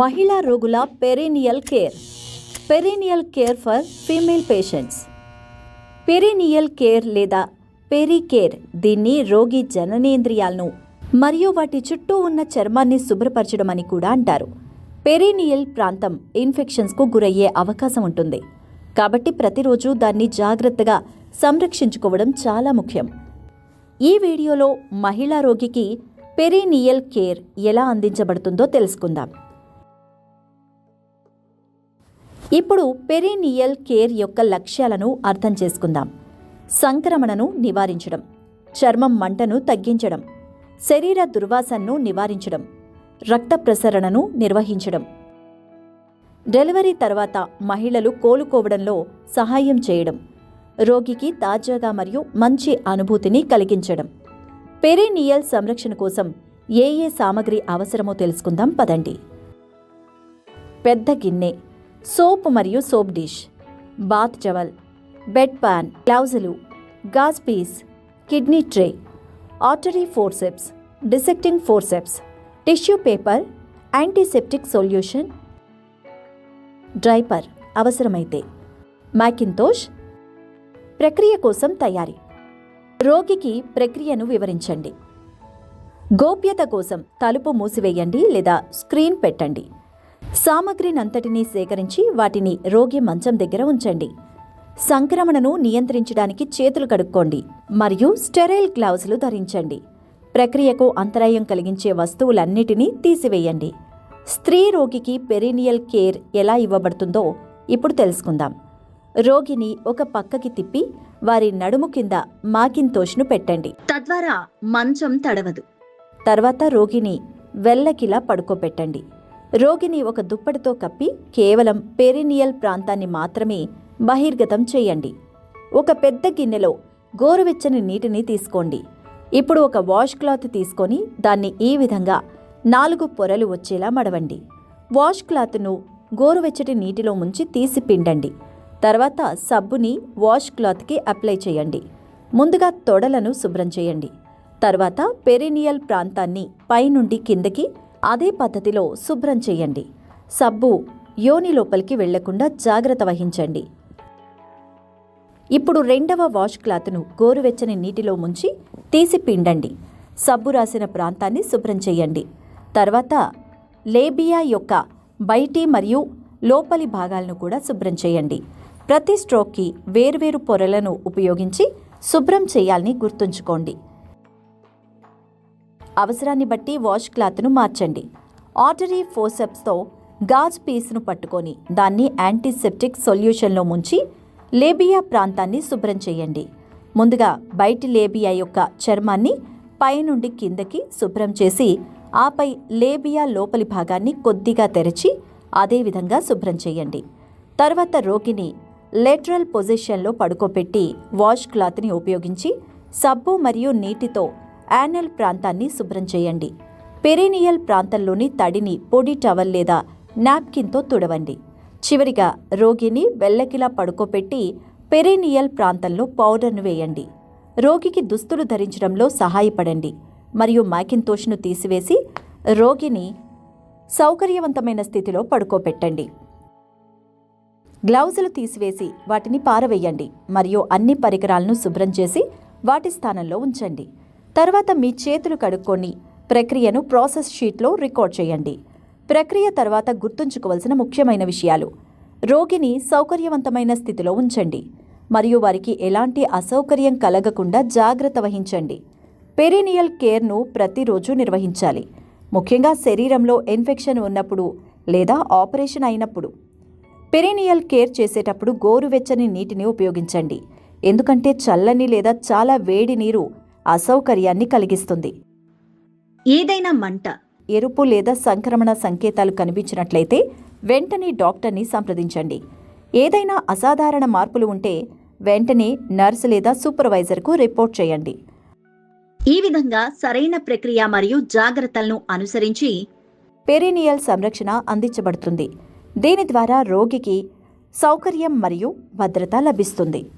మహిళా రోగుల perineal care. Perineal care for female patients. Perineal care లేదా పెరీ కేర్ దీన్ని రోగి జననేంద్రియాలను మరియు వాటి చుట్టూ ఉన్న చర్మాన్ని శుభ్రపరచడం అని కూడా అంటారు. పెరీనియల్ ప్రాంతం ఇన్ఫెక్షన్స్కు గురయ్యే అవకాశం ఉంటుంది. కాబట్టి ప్రతిరోజు దాన్ని జాగ్రత్తగా సంరక్షించుకోవడం చాలా ముఖ్యం. ఈ వీడియోలో మహిళా రోగికి పెరీనియల్ కేర్ ఎలా అందించబడుతుందో తెలుసుకుందాం. ఇప్పుడు పెరీనియల్ కేర్ యొక్క లక్ష్యాలను అర్థం చేసుకుందాం. సంక్రమణను నివారించడం చర్మం మంటను తగ్గించడం శరీర దుర్వాసనను నివారించడం రక్త ప్రసరణను నిర్వహించడం. డెలివరీ తర్వాత మహిళలు కోలుకోవడంలో సహాయం చేయడం రోగికి తాజాగా మరియు మంచి అనుభూతిని కలిగించడం. పెరీనియల్ సంరక్షణ కోసం ఏ ఏ సామగ్రి అవసరమో తెలుసుకుందాం పదండి. పెద్ద గిన్నె సోప్ మరియు soap dish bath towel bed pan గ్లౌజులు gauze piece kidney tray artery forceps dissecting forceps tissue paper antiseptic solution diaper అవసరమైతే. మ్యాకింతోష్ ప్రక్రియ కోసం తయారీ. రోగికి ప్రక్రియను వివరించండి. గోప్యత కోసం తలుపు మూసివేయండి లేదా స్క్రీన్ పెట్టండి. సామగ్రినంతటినీ సేకరించి వాటిని రోగి మంచం దగ్గర ఉంచండి. సంక్రమణను నియంత్రించడానికి చేతులు కడుక్కోండి మరియు స్టెరైల్ గ్లౌజులు ధరించండి. ప్రక్రియకు అంతరాయం కలిగించే వస్తువులన్నిటినీ తీసివేయండి. స్త్రీ రోగికి పెరీనియల్ కేర్ ఎలా ఇవ్వబడుతుందో ఇప్పుడు తెలుసుకుందాం. రోగిని ఒక పక్కకి తిప్పి వారి నడుము కింద మాకింతోష్ను పెట్టండి. తద్వారా మంచం తడవదు. తర్వాత రోగిని వెల్లకిలా పడుకోబెట్టండి రోగిని ఒక దుప్పటితో కప్పి కేవలం పెరినియల్ ప్రాంతాన్ని మాత్రమే బహిర్గతం చేయండి. ఒక పెద్ద గిన్నెలో గోరువెచ్చని నీటిని తీసుకోండి. ఇప్పుడు ఒక వాష్ క్లాత్ తీసుకొని దాన్ని ఈ విధంగా నాలుగు పొరలు వచ్చేలా మడవండి. వాష్ క్లాత్ను గోరువెచ్చటి నీటిలో ముంచి తీసి పిండండి. తర్వాత సబ్బుని వాష్ క్లాత్కి అప్లై చేయండి. ముందుగా తొడలను శుభ్రం చేయండి. తర్వాత పెరినియల్ ప్రాంతాన్ని పైనుండి కిందకి అదే పద్ధతిలో శుభ్రం చేయండి. సబ్బు యోని లోపలికి వెళ్ళకుండా జాగ్రత్త వహించండి. ఇప్పుడు రెండవ వాష్ క్లాత్ను గోరువెచ్చని నీటిలో ముంచి తీసి పిండండి. సబ్బు రాసిన ప్రాంతాన్ని శుభ్రం చేయండి. తర్వాత లేబియా యొక్క బయటి మరియు లోపలి భాగాలను కూడా శుభ్రం చేయండి. ప్రతి స్ట్రోక్కి వేర్వేరు పొరలను ఉపయోగించి శుభ్రం చేయాలని గుర్తుంచుకోండి. అవసరాన్ని బట్టి వాష్ క్లాత్ను మార్చండి. ఆర్టరీ ఫోసెప్స్తో గాజ్ పీస్ను పట్టుకొని దాన్ని యాంటీసెప్టిక్ సొల్యూషన్లో ముంచి లేబియా ప్రాంతాన్ని శుభ్రం చేయండి. ముందుగా బయటి లేబియా యొక్క చర్మాన్ని పైనుండి కిందకి శుభ్రం చేసి ఆపై లేబియా లోపలి భాగాన్ని కొద్దిగా తెరచి అదేవిధంగా శుభ్రం చేయండి. తర్వాత రోగిని లెటరల్ పొజిషన్లో పడుకోబెట్టి వాష్ క్లాత్ని ఉపయోగించి సబ్బు మరియు నీటితో యానల్ ప్రాంతాన్ని శుభ్రం చేయండి. పెరీనియల్ ప్రాంతంలోని తడిని పొడి టవల్ లేదా నాప్కిన్తో తుడవండి. చివరిగా రోగిని వెల్లకిలా పడుకోబెట్టి పెరీనియల్ ప్రాంతంలో పౌడర్ను వేయండి. రోగికి దుస్తులు ధరించడంలో సహాయపడండి. మరియు మ్యాకింతోష్ను తీసివేసి రోగిని సౌకర్యవంతమైన స్థితిలో పడుకోబెట్టండి గ్లౌజులు తీసివేసి వాటిని పారవేయండి. మరియు అన్ని పరికరాలను శుభ్రం చేసి వాటి స్థానంలో ఉంచండి. తర్వాత మీ చేతులు కడుక్కొని ప్రక్రియను ప్రాసెస్ షీట్లో రికార్డ్ చేయండి. ప్రక్రియ తర్వాత గుర్తుంచుకోవలసిన ముఖ్యమైన విషయాలు. రోగిని సౌకర్యవంతమైన స్థితిలో ఉంచండి. మరియు వారికి ఎలాంటి అసౌకర్యం కలగకుండా జాగ్రత్త వహించండి. పెరీనియల్ కేర్ను ప్రతిరోజు నిర్వహించాలి. ముఖ్యంగా శరీరంలో ఇన్ఫెక్షన్ ఉన్నప్పుడు లేదా ఆపరేషన్ అయినప్పుడు. పెరీనియల్ కేర్ చేసేటప్పుడు గోరువెచ్చని నీటిని ఉపయోగించండి. ఎందుకంటే చల్లని లేదా చాలా వేడి నీరు అసౌకర్యాన్ని కలిగిస్తుంది. ఏదైనా మంట ఎరుపు లేదా సంక్రమణ సంకేతాలు కనిపించినట్లయితే వెంటనే డాక్టర్ని సంప్రదించండి. ఏదైనా అసాధారణ మార్పులు ఉంటే వెంటనే నర్స్ లేదా సూపర్వైజర్కు రిపోర్ట్ చేయండి. ఈ విధంగా సరైన ప్రక్రియ మరియు జాగ్రత్తలను అనుసరించి పెరీనియల్ సంరక్షణ అందించబడుతుంది. దీని ద్వారా రోగికి సౌకర్యం మరియు భద్రత లభిస్తుంది.